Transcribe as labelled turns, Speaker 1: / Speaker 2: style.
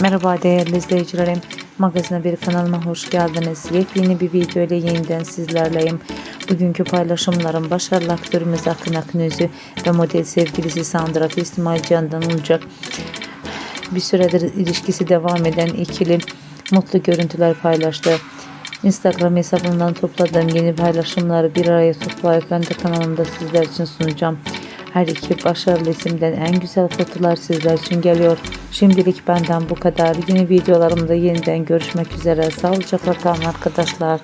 Speaker 1: Merhaba değerli izleyicilerim. Magazine bir kanalıma hoş geldiniz. Yepyeni bir video ile yeniden sizlerleyim. Bugünkü paylaşımlarım başarılı aktörümüz Akın Akınözü ve model sevgilisi Sandra İsmail Can'dan olacak. Bir süredir ilişkisi devam eden ikili mutlu görüntüler paylaştı. Instagram hesabından topladığım yeni paylaşımları bir araya toplayıp ben de kanalımda sizler için sunacağım. Her iki başarılı isimden en güzel fotolar sizler için geliyor. Şimdilik benden bu kadar. Yeni videolarımda yeniden görüşmek üzere. Sağlıcakla kalın arkadaşlar.